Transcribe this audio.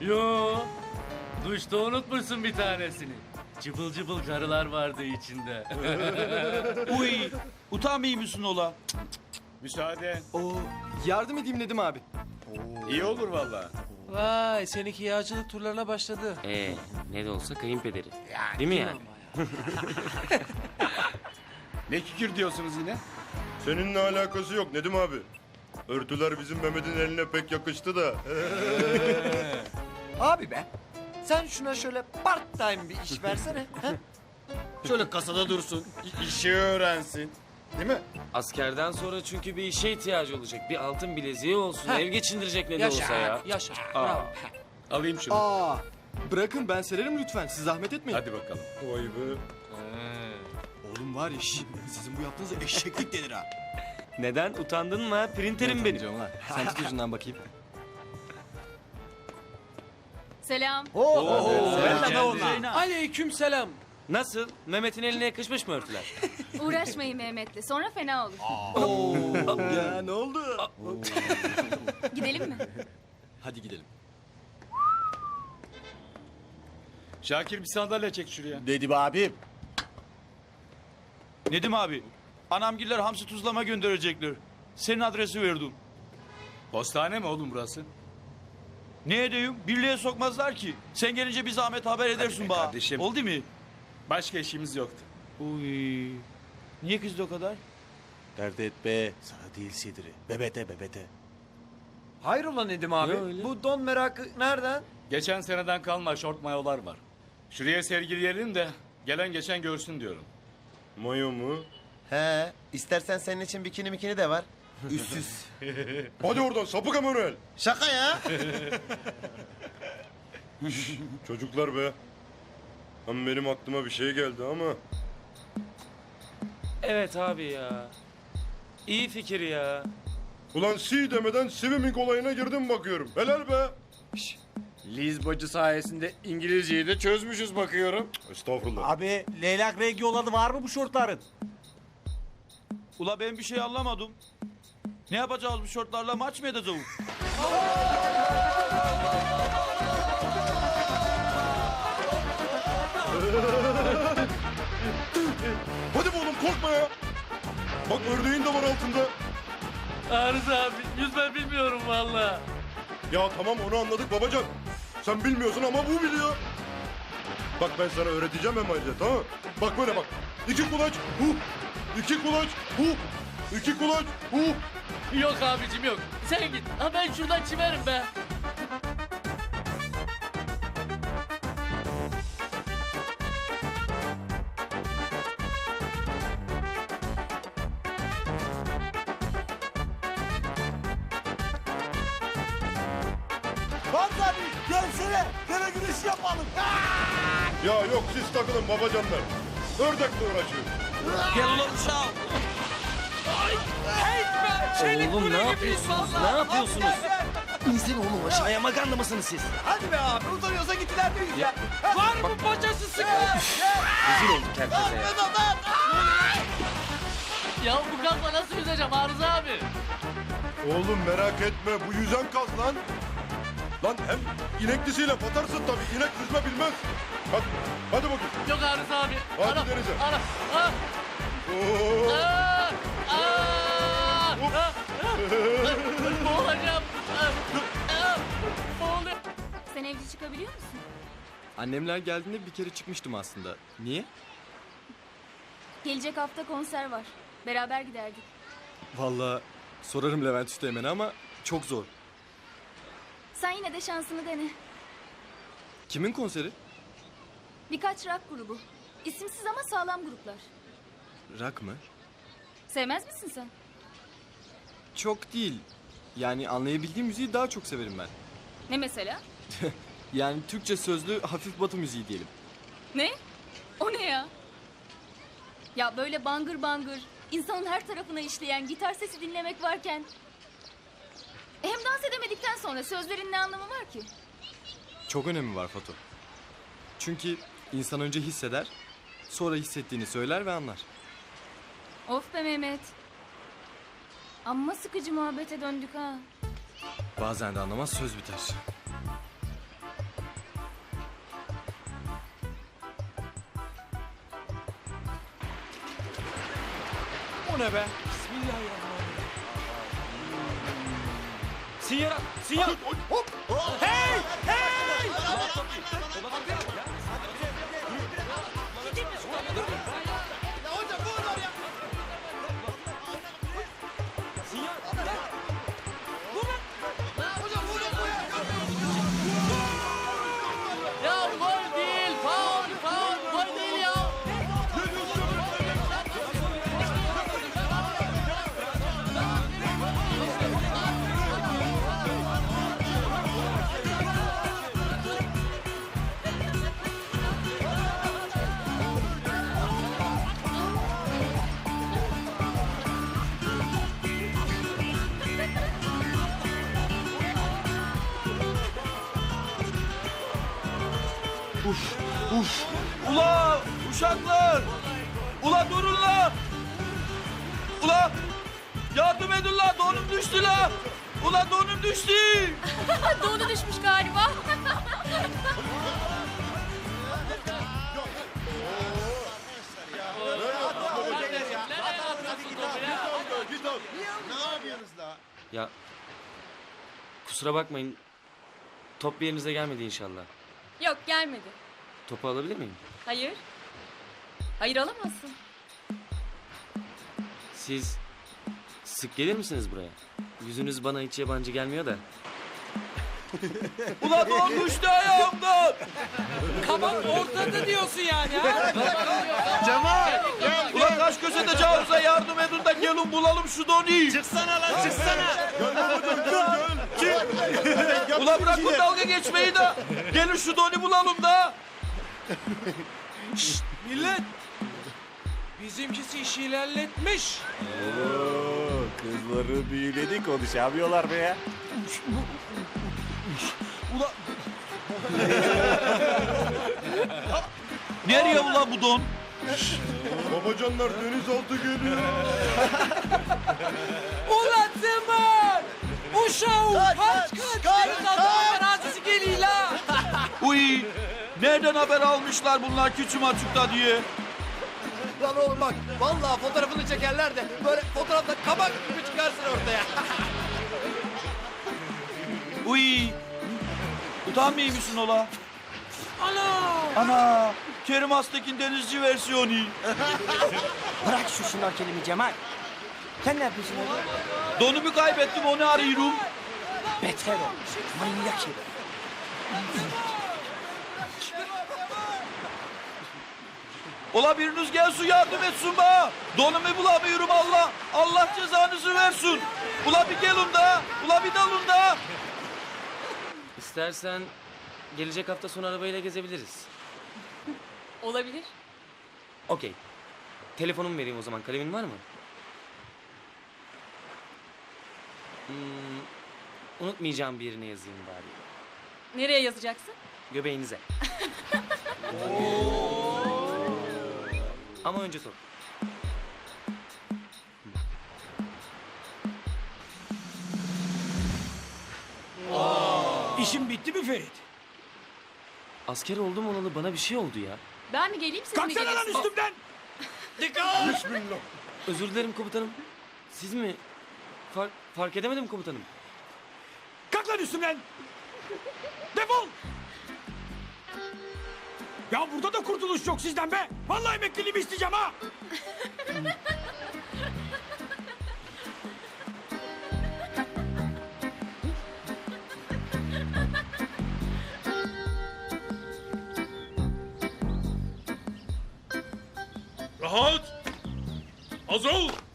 Yo. Duşta unutmuşsun bir tanesini. Cıbıl cıbıl karılar vardı içinde. Uy, utanmıyor musun ola? Müsaade. Oo, yardım edeyim dedim abi. İyi olur vallahi. Vay seninki yağcılık turlarına başladı. Ee, ne de olsa kayınpederi. Değil mi yani? Ne kikir diyorsunuz yine? Seninle alakası yok Nedim abi. Örtüler bizim Mehmet'in eline pek yakıştı da. Abi be. Sen şuna şöyle part time bir iş versene. Şöyle kasada dursun. i- işi öğrensin. Değil mi? Askerden sonra çünkü bir işe ihtiyacı olacak. Bir altın bileziği olsun. Ev geçindirecek ne de olsa ya. yaşa. Bravo. Alayım şunu. Aa, bırakın ben sererim lütfen. Siz zahmet etmeyin. Hadi bakalım. Vay be. Oğlum var ya şş, sizin bu yaptığınız eşeklik denir ha. Neden? Utandın mı ha? Printerim benim. Canım lan. Sen tut ucundan bakayım. Selam. Aleyküm selam. Nasıl? Mehmet'in eline yakışmış mı örtüler? Uğraşmayın Mehmet'le. Sonra fena olur. ya ne oldu? Gidelim mi? Hadi gidelim. Şakir bir sandalye çek şuraya. Dedim abim. Nedim abi, anamgiller hamsi tuzlama gönderecekler. Senin adresi verdim. Postane mi oğlum burası? Ne edeyim? Birliğe sokmazlar ki. Sen gelince bir zahmet haber edersin be bana. kardeşim. Oldu mu? Başka işimiz yoktu. Uy. Niye kızdı o kadar? Dert et be. Sana değil Sidri. Bebete bebete. Hayrola Nedim abi? Ne öyle? Bu don merakı nereden? Geçen seneden kalma şort mayolar var. Şuraya sergileyelim de gelen geçen görsün diyorum. Mayo mu? He, istersen senin için bikini mikini de var. Üstsüz. Hadi oradan sapık Emanuel. Şaka ya. Çocuklar be. Ama benim aklıma bir şey geldi ama. Evet abi ya. İyi fikir ya. Ulan si demeden swimming olayına girdim bakıyorum. Helal be. Liz bacı sayesinde İngilizceyi de çözmüşüz bakıyorum. Estağfurullah. Abi leylak rengi olanı var mı bu şortların? Ula ben bir şey anlamadım. Ne yapacağız bu şortlarla maç mı edeceğiz? Hadi be oğlum korkma ya. Bak ördeğin de var altında. Arıza abi yüzme bilmiyorum valla. Ya tamam onu anladık babacan. Sen bilmiyorsun ama bu biliyor. Bak ben sana öğreteceğim Emanuel tamam mı? Bak böyle bak. İki kulaç hu. İki kulaç hu. İki kulaç hu. Yok abicim yok. Sen git. Ha ben şuradan çimerim be. Hamza abi gelsene. Dere güreşi yapalım. Ya yok siz takılın babacanlar. Ördekle uğraşıyor. Gel ulan uşağım. Oğlum ne yapıyorsunuz? Ne yapıyorsunuz? İnsin oğlum aşağı. Ay maganda mısınız siz? Hadi be abi utanıyorsa git ileride ya. Var mı bacası sıkı? Rezil olduk herkese ya. Ya bu gazla nasıl yüzeceğim Arıza abi? Oğlum merak etme bu yüzen kaz lan. Lan hem ineklisiyle batarsın tabii. İnek yüzme bilmez. Hadi, hadi bakayım. Yok Arıza abi. Hadi denize. Ana. Ah, Oo. ah. Boğulacağım. Boğuluyorum. Sen evde çıkabiliyor musun? Annemler geldiğinde bir kere çıkmıştım aslında. Niye? Gelecek hafta konser var. Beraber giderdik. Vallahi sorarım Levent Üsteğmen'e ama çok zor. Sen yine de şansını dene. Kimin konseri? Birkaç rock grubu. İsimsiz ama sağlam gruplar. Rock mı? Sevmez misin sen? Çok değil. Yani anlayabildiğim müziği daha çok severim ben. Ne mesela? Yani Türkçe sözlü hafif batı müziği diyelim. Ne? O ne ya? Ya böyle bangır bangır, insanın her tarafına işleyen gitar sesi dinlemek varken... Hem dans edemedikten sonra sözlerin ne anlamı var ki? Çok önemi var Fato. Çünkü insan önce hisseder, sonra hissettiğini söyler ve anlar. Of be Mehmet. Amma sıkıcı muhabbete döndük ha. Bazen de anlamaz söz biter. O ne be? Bismillahirrahmanirrahim. Sinyal, sinyal. Hop! Hey! Hey! Ula uşaklar! Ula durun la! Ula yardım edin la donum düştü la! Ula donum düştü! Doğru düşmüş galiba. Ya kusura bakmayın. Top bir yerinize gelmedi inşallah. Yok gelmedi. Topu alabilir miyim? Hayır. Hayır alamazsın. Siz sık gelir misiniz buraya? Yüzünüz bana hiç yabancı gelmiyor da. Ula don düştü ayağımdan! Kabak ortada diyorsun yani ha? Ula kaç köşede cağıza yardım edin de gelin bulalım şu donu! Çıksana lan çıksana. Ula bırakın dalga geçmeyi de gelin şu donu bulalım da! Millet. Bizimkisi işi ilerletmiş. Kızları büyüledi konuşamıyorlar be ya. Ula... Nereye ula bu don? Babacanlar denizaltı geliyor. Ulan Zeman! Uşağım kaç kaç kaç adam arazisi geliyor la. Uy! Nereden haber almışlar bunlar küçüm açıkta diye? Lan oğlum bak vallahi fotoğrafını çekerler de böyle fotoğrafta kabak gibi çıkarsın ortaya. Uy! Utanmıyor musun ola? Ana! Ana! Kerim Astekin denizci versiyonu. Bırak şu şnorkelimi Cemal. Sen ne yapıyorsun orada? Donumu kaybettim onu arıyorum. Beter ol. Manyak herif. Ola biriniz gelsin yardım etsin bana. Donumu bulamıyorum Allah. Allah cezanızı versin. Ula bir gelin da. Ula bir dalın da. İstersen gelecek hafta sonu arabayla gezebiliriz. Olabilir. Okey. Telefonumu vereyim o zaman. Kalemin var mı? Hmm, unutmayacağım bir yerine yazayım bari. Nereye yazacaksın? Göbeğinize. Ama önce sor. İşin bitti mi Ferit? Asker oldum olalı bana bir şey oldu ya. Ben mi geleyim siz mi Kalksana lan gelirsiniz? üstümden. Dikkat! Bismillah. Özür dilerim komutanım. Siz mi? Fark, fark edemedim komutanım. Kalk lan üstümden. Defol! Ya burada da kurtuluş yok sizden be. Vallahi emekliliğimi isteyeceğim ha. Rahat. Az ol.